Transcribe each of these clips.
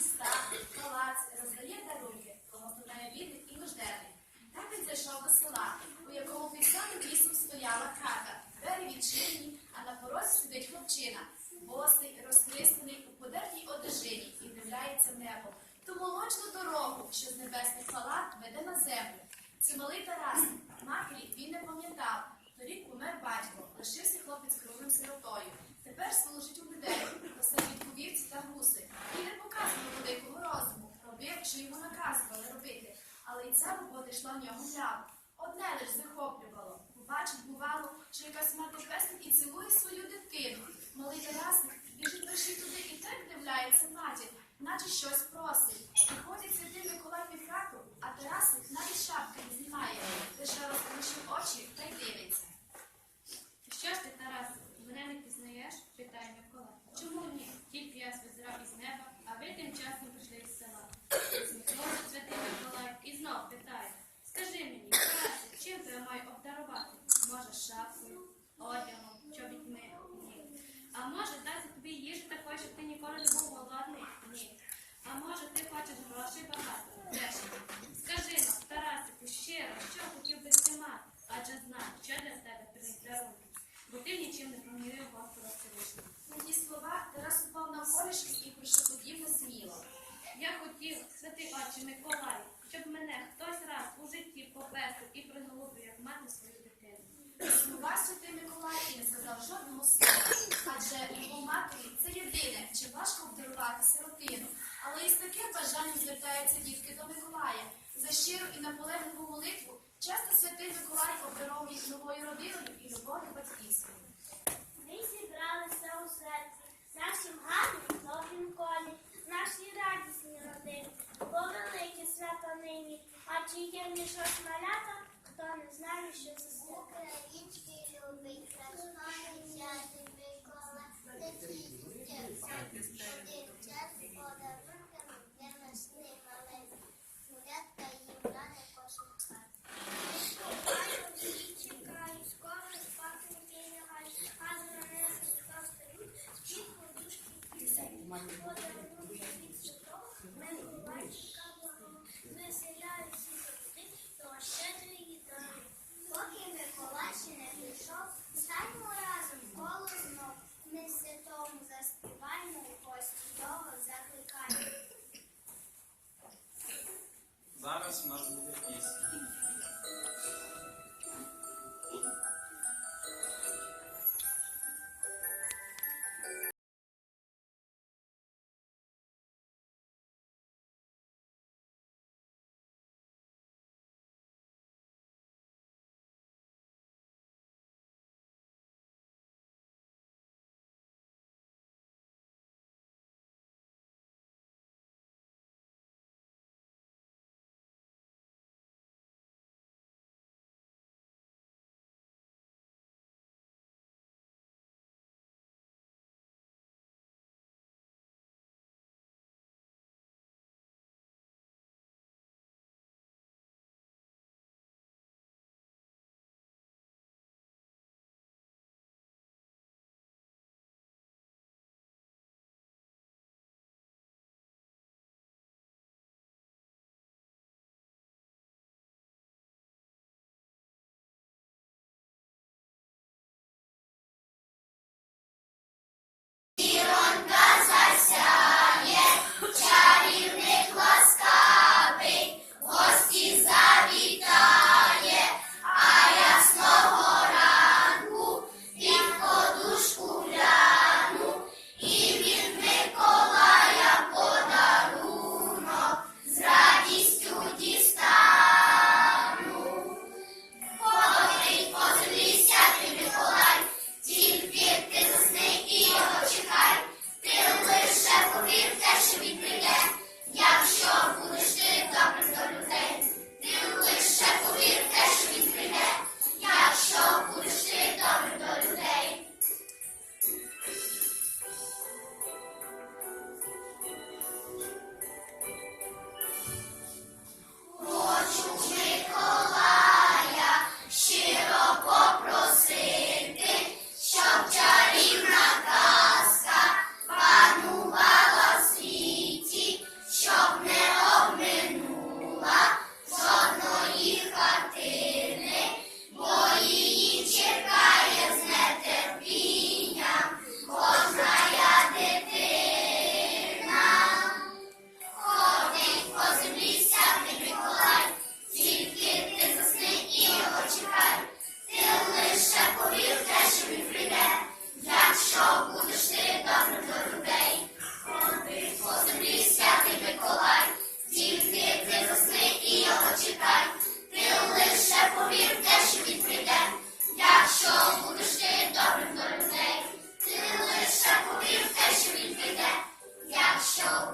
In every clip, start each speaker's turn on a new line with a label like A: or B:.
A: міста, палац, роздає дарунки, благословляє бідних і нужденних. Так він зайшов до села, у якому під самим лісом стояла хата. Двері відчинені, а на порозі сидить хлопчина, босий, розхристаний у подертій одежині і вдивляється небо. Ту молочну дорогу, що з небесних палат веде на землю. Це малий Тарас. Матері він не пам'ятав. Наче щось просить. Приходить святий Миколай під хату, а Тарасик навіть шапки не знімає, лише розкручив очі
B: Миколай, щоб мене хтось раз у житті попестив і приголубив, як мати свою дитину.
A: Слова святий Миколай не сказав жодного слова, адже його матері це єдине, чи важко обдарувати сиротину. Але із таким бажанням звертаються дітки до Миколая. За щиру і наполегливу молитву часто святий Миколай обдаровує новою родиною і любов'ю
C: не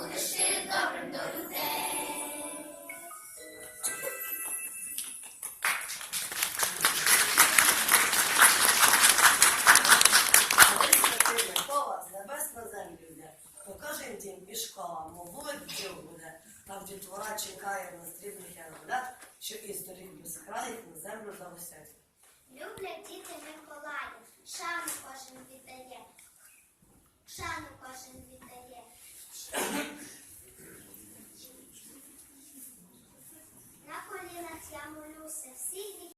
D: лише добрим до людей.
E: Кола з небес на землю по кожен день і школа, мову діл буде, дітвора чекає на стрібних ярмолят, що із доріг на землю зависять.
D: Люблять діти Миколая, шану кожен віддає, шану кожен віддає. На колінах я молюся всіх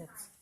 F: sets.